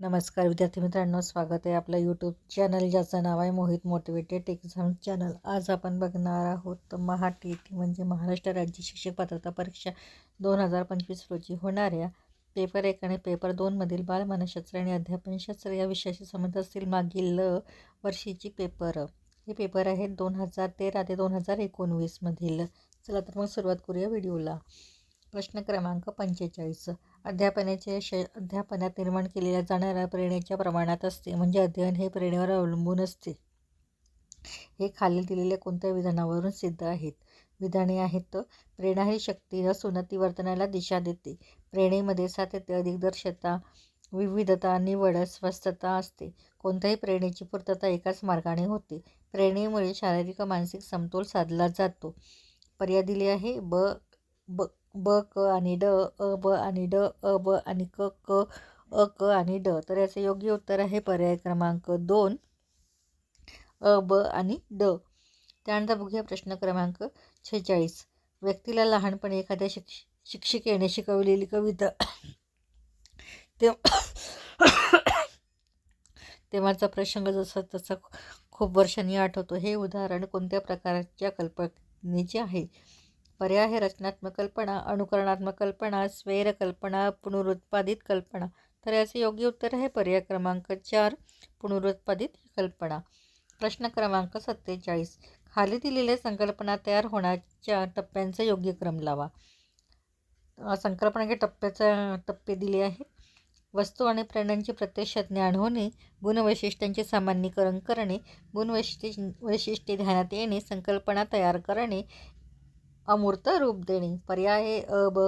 नमस्कार विद्यार्थी मित्रांनो स्वागत आहे आपलं यूट्यूब चॅनल ज्याचं नाव आहे मोहित मोटिवेटेड एक्झाम चॅनल आज आपण बघणार आहोत महा टी म्हणजे महाराष्ट्र राज्य शिक्षक पात्रता परीक्षा दोन हजार पंचवीस रोजी होणाऱ्या पेपर एक आणि पेपर दोनमधील बालमानसशास्त्र आणि अध्यापनशास्त्र या विषयाशी संबंध असतील मागील वर्षीची पेपर. हे पेपर आहेत दोन हजार तेरा ते दोन हजार एकोणवीसमधील चला तर मग सुरुवात करूया व्हिडिओला. प्रश्न क्रमांक पंचेचाळीस. अध्यापनाचे यश अध्यापनात निर्माण केलेल्या जाणाऱ्या प्रेरणेच्या प्रमाणात असते. म्हणजे अध्ययन हे प्रेरणेवर अवलंबून असते. हे खाली दिलेल्या कोणत्या विधानावरून सिद्ध आहेत? विधाने आहेत प्रेरणा ही शक्ती असून ती वर्तनाला दिशा देते. प्रेरणेमध्ये सातत्य अधिकदर्शता विविधता निवड स्वस्थता असते. कोणत्याही प्रेरणेची पूर्तता एकाच मार्गाने होते. प्रेरणेमुळे शारीरिक व मानसिक समतोल साधला जातो. पर्याय दिले आहे. ब ब ब क आणि ड अ ब आणि ड अ ब आणि क क अ क आणि ड. तर याचं योग्य उत्तर आहे पर्याय क्रमांक दोन. अ ब आणि ड. त्यानंतर बघूया प्रश्न क्रमांक छेचाळीस. व्यक्तीला लहानपणी एखाद्या शिक्ष शिक्षिकेने शिकवलेली कविता ते तेव्हाचा प्रसंग जसा तसा खूप वर्षांनी आठवतो. हे उदाहरण कोणत्या प्रकारच्या कल्पनेचे आहे? पर्याय आहे रचनात्मक कल्पना अनुकरणात्मक कल्पना स्वैर कल्पना पुनरुत्पादित कल्पना. तर याचे योग्य उत्तर आहे पर्याय क्रमांक चार पुनरुत्पादित कल्पना. प्रश्न क्रमांक सत्तेचाळीस. खाली दिलेल्या संकल्पना तयार होण्याच्या टप्प्यांचा योग्य क्रम लावा. संकल्पनाच्या टप्प्याचा टप्पे दिले आहेत वस्तू आणि प्राण्यांचे प्रत्यक्ष ज्ञान होणे गुणवैशिष्ट्यांचे सामान्यीकरण करणे गुणवैशिष्ट्य वैशिष्ट्ये ध्यानात येणे संकल्पना तयार करणे अमूर्त रूप देणे. पर्याय हे अ ब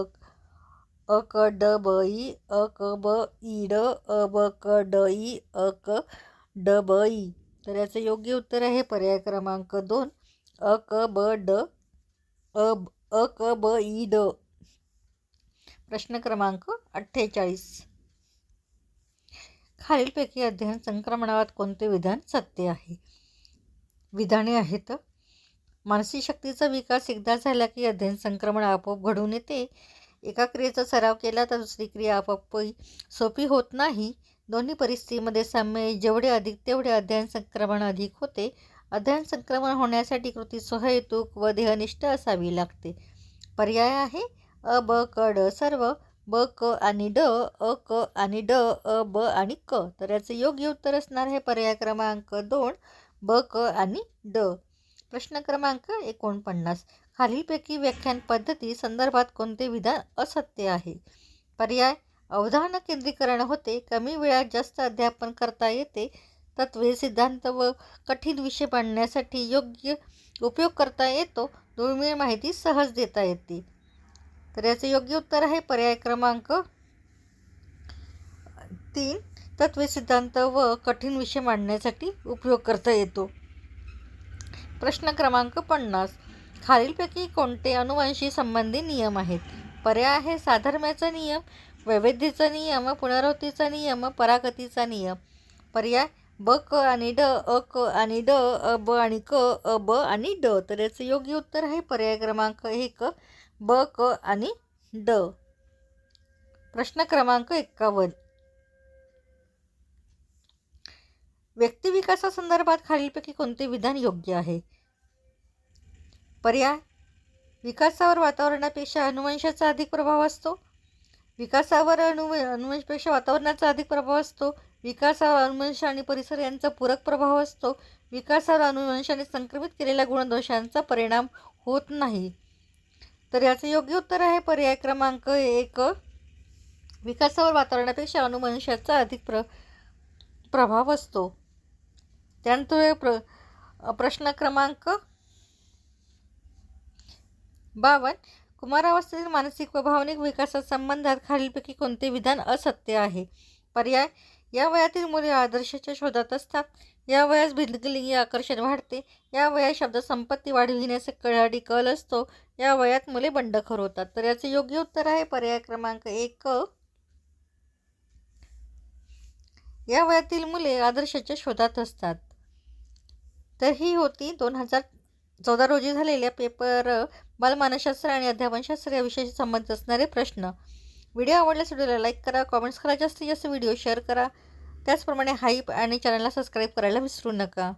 अ क ड ब ई अ क ब ई ड अ ब क ड ई अ क ड ब ई तर याचं योग्य उत्तर आहे पर्याय क्रमांक दोन. अ क ब ड अ अ क ब ई ड. प्रश्न क्रमांक अठ्ठेचाळीस. खालीलपैकी अध्ययन संक्रमणात कोणते विधान सत्य आहे? विधाने आहेत मानसिक शक्तीचा विकास एकदा झाला की अध्ययन संक्रमण आपोआप घडून येते. एका क्रियेचा सराव केला तर दुसरी क्रिया आपोआप सोपी होत नाही. दोन्ही परिस्थितीमध्ये साम्य जेवढे अधिक तेवढे अध्ययन संक्रमण अधिक होते. अध्ययन संक्रमण होण्यासाठी कृती स्वहेतुक व देहनिष्ठ असावी लागते. पर्याय आहे. अ ब क ड सर्व. ब क आणि ड अ क आणि ड अ ब आणि क. तर याचं योग्य उत्तर असणार आहे पर्याय क्रमांक दोन. ब क आणि ड. प्रश्न क्रमांक एकोणपन्नास. खालीलपैकी व्याख्यान पद्धती संदर्भात कोणते विधान असत्य आहे? पर्याय. अवधान केंद्रीकरण होते. कमी वेळात जास्त अध्यापन करता येते. तत्वे सिद्धांत व कठीण विषय मांडण्यासाठी योग्य उपयोग करता येतो. दुर्मिळ माहिती सहज देता येते. तर याचे योग्य उत्तर आहे पर्याय क्रमांक तीन. तत्वे सिद्धांत व कठीण विषय मांडण्यासाठी उपयोग करता येतो. प्रश्न क्रमांक पन्नास. खालीलपैकी कोणते अनुवंशी संबंधी नियम आहेत? पर्याय आहे साधर्म्याचा नियम वैविध्यचा नियम पुनरावृत्तीचा नियम परागतीचा नियम. पर्याय ब क आणि ड अ क आणि ड अ ब आणि क अ ब आणि ड. तर याचं योग्य उत्तर आहे पर्याय क्रमांक एक ब क आणि ड. प्रश्न क्रमांक एक्कावन्न व्यक्तिविकासासंदर्भात खालीलपैकी कोणते विधान योग्य आहे? पर्याय. विकासावर वातावरणापेक्षा अनुवंशाचा अधिक प्रभाव असतो. विकासावर अनु अनुवंशपेक्षा वातावरणाचा अधिक प्रभाव असतो. विकासावर अनुवंश आणि परिसर यांचा पूरक प्रभाव असतो. विकासावर अनुवंशाने संक्रमित केलेल्या गुणदोषांचा परिणाम होत नाही. तर याचं योग्य उत्तर आहे पर्याय क्रमांक एक. विकासावर वातावरणापेक्षा अनुवंशाचा अधिक प्र प्रभाव असतो. त्यानंतर प्र प्रश्न क्रमांक बावन. कुमारावस्थेतील मानसिक व भावनिक विकासात संबंधात खालीलपैकी कोणते विधान असत्य आहे? पर्याय या वयातील मुले आदर्शाच्या शोधात असतात. या वयास भिंगलिंगी आकर्षण वाढते. या वयात शब्द संपत्ती वाढविण्याचा कळाडी कल असतो. या वयात मुले बंडखोर होतात. तर याचे योग्य उत्तर आहे पर्याय क्रमांक एक. या वयातील मुले आदर्शाच्या शोधात असतात. तर ही होती दोन हजार चौदा रोजी झालेल्या पेपर बालमानसशास्त्र आणि अध्यापनशास्त्र या विषयाशी संबंधित असणारे प्रश्न. व्हिडिओ आवडल्यास व्हिडिओला लाईक करा कॉमेंट्स करा जास्तीत जास्त व्हिडिओ शेअर करा. त्याचप्रमाणे हाईप आणि चॅनलला सबस्क्राईब करायला विसरू नका.